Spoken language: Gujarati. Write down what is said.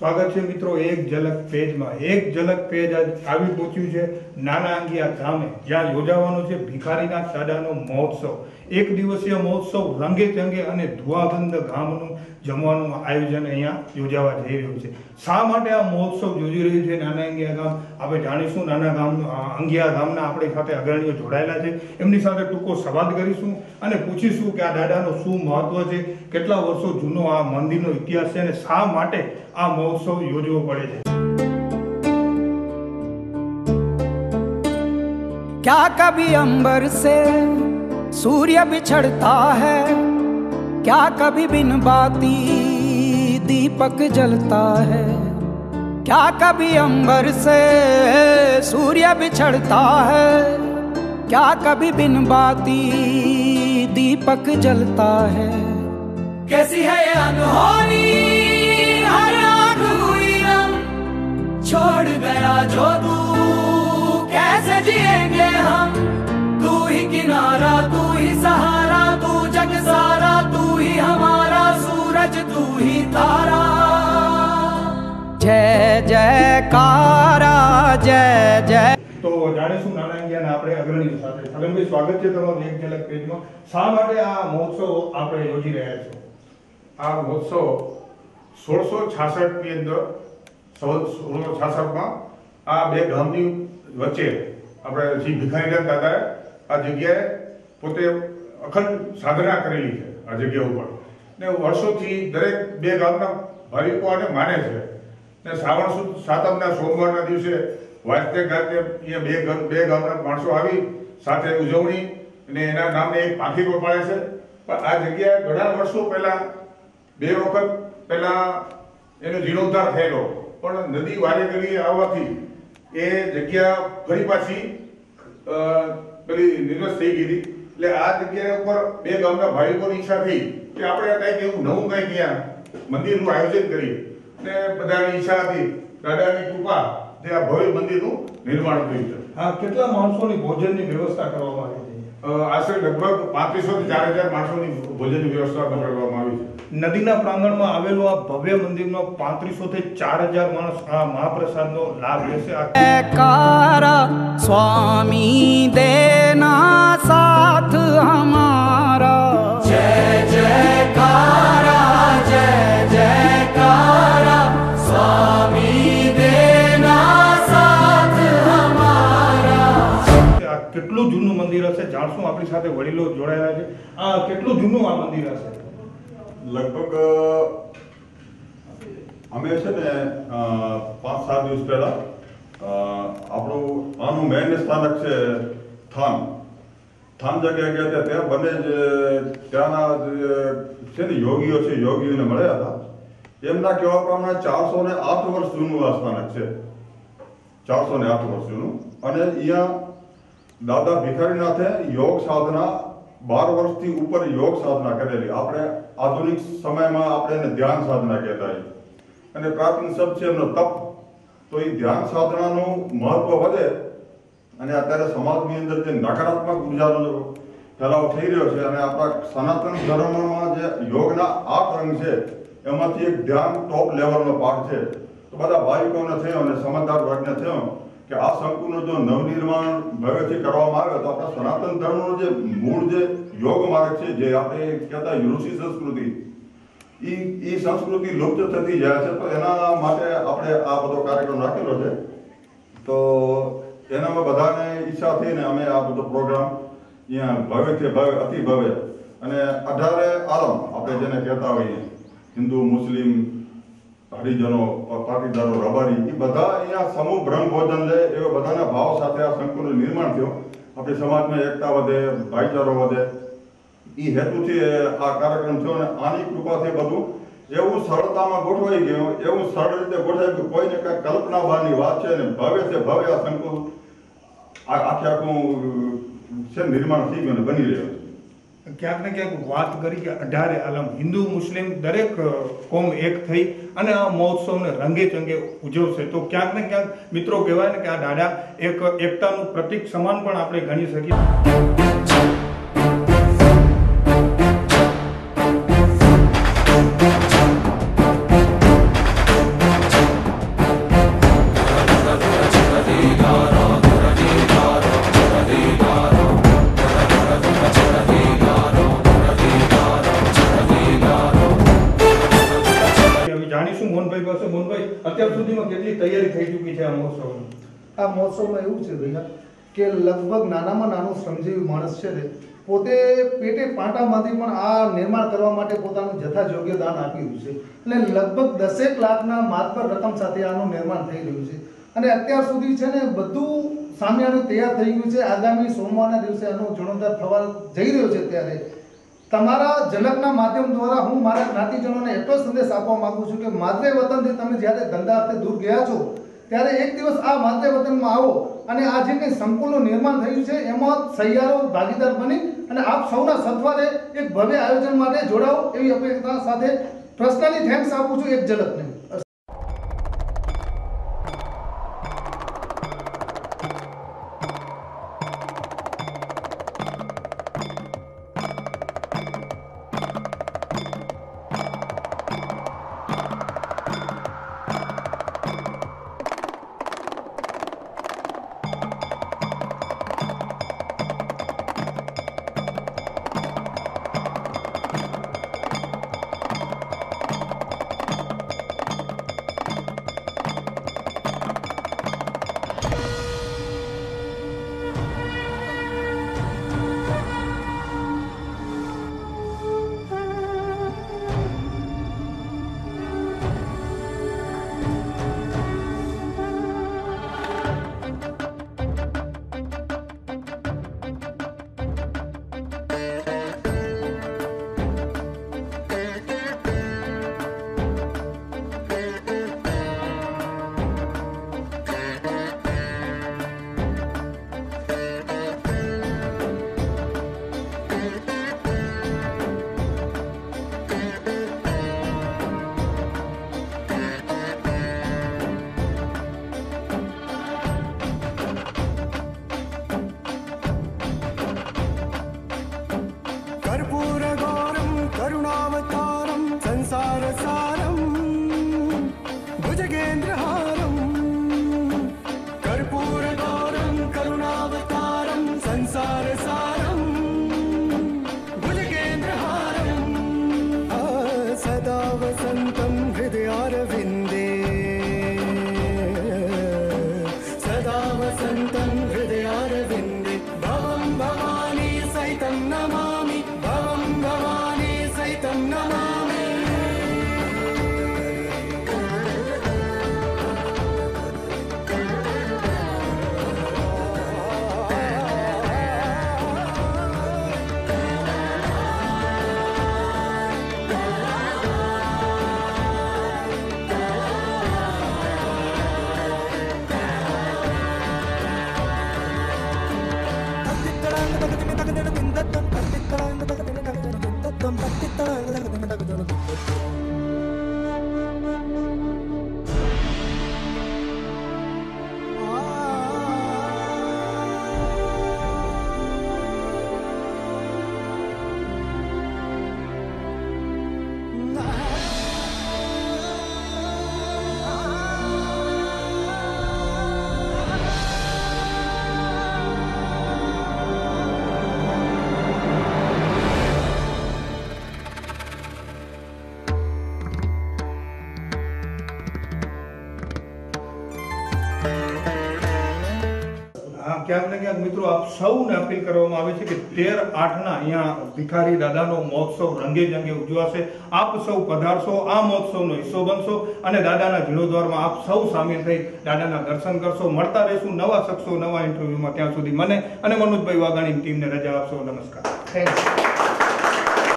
સ્વાગત છે મિત્રો એક ઝલક પેજમાં. એક ઝલક પેજ આજ આવી પહોંચ્યું છે નાના અંગિયા ધામે. જ્યાં યોજાવાનો છે ભિખારીના સાડાનો મહોત્સવ. એક દિવસીય મહોત્સવ રંગે ચંગે અને ધુઆબંધ ગામનું જમવાનું આયોજન અહીંયા યોજાવા જઈ રહ્યું છે શા માટે આ મહોત્સવ યોજી રહ્યું છે નાના અંગિયા ગામ આપણે જાણીશું નાના ગામ અ, અંગિયા ગામના આપણી સાથે અગ્રણીઓ જોડાયેલા છે એમની સાથે ટૂંકો સંવાદ કરીશું અને પૂછીશું કે આ દાદાનો શું મહત્વ છે કેટલા વર્ષો જૂનો આ મંદિરનો ઇતિહાસ છે અને શા માટે આ મહોત્સવ યોજવો પડે છે क्या कभी अंबर से सूर्य बिछड़ता है, क्या कभी बिन बाती दीपक जलता है? क्या कभी अंबर से सूर्य बिछड़ता है, क्या कभी बिन बाती दीपक जलता है? कैसी है अनहोनी, हर हुई नम छोड़ गया जो तू, कैसे जिएँगे हम? ही किनारा तू ही सहारा तू जग सारा तू ही हमारा सूरज तू ही तारा जय जयकारा जय जय તો જાણીશું નાના અંગિયાના આપણે અગ્રણીઓ સાથે છગનભાઈ સ્વાગત છે તમારું એક ઝલક પેજમાં શા માટે આ મહોત્સવ આપણે યોજી રહ્યા છો આ મહોત્સવ સોળસો છાસઠની અંદર સોળસો છાસઠમાં આ બે ગામની વચ્ચે આપણે શ્રી ભિખારીનાથ દાદાએ આ જગ્યાએ પોતે અખંડ સાધના કરેલી છે આ જગ્યા ઉપર. ને વર્ષોથી દરેક બે ગામના ભાવિકો આને માને છે. ને શ્રાવણ સુદ સાતમના સોમવારના દિવસે વાજતે ગાજતે અહીંયા બે બે ગામના માણસો આવી સાથે ઉજવણી અને એના નામને એક પાંખી પણ પાડે છે. પણ આ જગ્યાએ ઘણા વર્ષો પહેલા, બે વખત પહેલા એનો જીર્ણોદ્ધાર થયેલો. પણ નદી વારે કરી આવવાથી એ જગ્યા ફરી પાછી પેલી નિરસ થઈ ગઈ હતી. એટલે આ જગ્યા ઉપર બે ગામના ભાઈઓની ઈચ્છા થઈ કે આપણે કંઈક એવું નવું કંઈક ત્યાં મંદિરનું આયોજન કરીએ. ને બધાની ઈચ્છા હતી દાદાની કૃપા જે આ ભવ્ય મંદિરનું નિર્માણ થયું છે. હા કેટલા માણસોની ભોજનની વ્યવસ્થા કરવામાં આવી અ, વ્યવસ્થા બનાવવામાં આવી છે. નદીના પ્રાંગણમાં આવેલું ભવ્ય મંદિરમાં પાંત્રીસો ચાર હજાર માણસ આ મહાપ્રસાદનો લાભ લેશે. સ્વામી દેના સાથ હમ સાથે વડીલો જોડાયેલા છે. આ કેટલું જૂનું આ મંદિર હશે? લગભગ અમે છે ને પાંચ, સાત દિવસ પહેલા આપણું આનું મેન સ્થાનક છે થાન. થાન જગ્યા ગયા હતા ત્યાં બંને જ, ત્યાંના છે ને, યોગીઓ છે, યોગીઓને મળ્યા હતા. એમના કહેવા પ્રમાણે ચારસો ને આઠ વર્ષ જૂનું આ સ્થાનક છે. ચારસો ને આઠ વર્ષ જૂનું. અને અહીંયા દાદા ભિખારીનાથે યોગ સાધના બાર વર્ષથી ઉપર યોગ સાધના કરેલી. આપણે આધુનિક સમયમાં આપણે એને ધ્યાન સાધના કહેતા. અને પ્રાચીન શબ્દ છે એમનો તપ. તો એ ધ્યાન સાધનાનું મહત્વ વધે. અને અત્યારે સમાજની અંદર જે નકારાત્મક ઉર્જાનો ફેલાવો થઈ રહ્યો છે અને આપણા સનાતન ધર્મમાં જે યોગના આઠ રંગ છે, એમાંથી એક ધ્યાન ટોપ લેવલનો પાઠ છે. તો બધા ભાવિકોને થયો અને સમજદાર વર્ગને થયો. કે આ શંકુનું જો નવનિર્માણ ભવ્યથી કરવામાં આવે તો આપણા સનાતન ધર્મનો જે મૂળ જે યોગ માર્ગ છે, જે આપણે કહેતા ઋષિ સંસ્કૃતિ, ઈ ઈ સંસ્કૃતિ લુપ્ત થતી જાય છે. તો એના માટે આપણે આ બધો કાર્યક્રમ રાખેલો છે. તો એનામાં બધાને ઈચ્છા થઈને અમે આ બધો પ્રોગ્રામ અહીંયા ભવ્યથી ભવ્ય, અતિ ભવ્ય. અને અઢારે આલમ આપણે જેને કહેતા હોઈએ, હિન્દુ, મુસ્લિમ હરિજનો, પાટીદારો, રબારી એ બધા અહીંયા સમૂહ બ્રહ્મ ભોજન લે, એવા બધાના ભાવ સાથે આ સંકુલનું નિર્માણ થયું. આપણી સમાજમાં એકતા વધે, ભાઈચારો વધે. એ હેતુથી આ કાર્યક્રમ થયો અને આની કૃપાથી બધું એવું સરળતામાં ગોઠવાઈ ગયું, એવું સરળ રીતે ગોઠવાઈ ગયું. કોઈને કાંઈ કલ્પના બહારની વાત છે ને ભવ્ય છે, ભવ્ય આ સંકુલ આખે આખું છે નિર્માણ થઈ ગયું ને બની રહ્યું છે. ક્યાંક ને ક્યાંક વાત કરી કે અઢારે આલમ. હિન્દુ, મુસ્લિમ દરેક કોમ એક થઈ અને આ મહોત્સવને રંગે ચંગે ઉજવશે. તો ક્યાંક ને ક્યાંક મિત્રો કહેવાય ને કે આ દાડા એક એકતાનું પ્રતીક સમાન પણ આપણે ગણી શકીએ. છે આ મહોત્સવમાં એવું છે ભૈયા કે લગભગ નાનામાં નાનો શ્રમજીવી માણસ છે તે પોતે પેટે પાટામાંથી પણ આ નિર્માણ કરવા માટે પોતાનું જથા યોગ્ય દાન આપી રહ્યું છે. એટલે લગભગ દસેક લાખના માતબર રકમ સાથે આનું નિર્માણ થઈ રહ્યું છે. અને અત્યાર સુધી છે ને બધું સામેનું તૈયાર થઈ ગયું છે. આગામી સોમવારના દિવસે આનો જીર્ણોદ્ધાર થવા જઈ રહ્યો છે ત્યારે. તમારા ઝલકના માધ્યમ દ્વારા હું મારા જ્ઞાતિજનોને એટલો સંદેશ આપવા માંગુ છું કે માદરે વતનથી તમે જ્યારે ધંધા અર્થે દૂર ગયા છો ત્યારે એક દિવસ આ માતે વતનમાં આવો અને આ જે કંઈ સંકુલનું નિર્માણ થયું છે, એમાં સહિયારો ભાગીદાર બની અને આપ સૌના સત્વારે એક ભવ્ય આયોજન માટે જોડાઓ એવી અપેક્ષા સાથે પ્રશ્નની થેન્ક્સ આપું છું એક ઝલકને. ક્યાંક મિત્રો આપ સૌને અપીલ કરવામાં આવે છે કે તેર આઠના અહીંયા ભિખારી દાદાનો મહોત્સવ રંગે જંગે ઉજવાશે. આપ સૌ પધારશો, આ મહોત્સવનો હિસ્સો બનશો અને દાદાના જીર્ણોદ્વારમાં આપ સૌ સામેલ થઈ દાદાના દર્શન કરશો. મળતા રહેશું નવા શખ્સો નવા ઇન્ટરવ્યુમાં ત્યાં સુધી. મને અને મનોજભાઈ વાઘાણીની ટીમને રજા આપશો. નમસ્કાર. થેન્ક્સ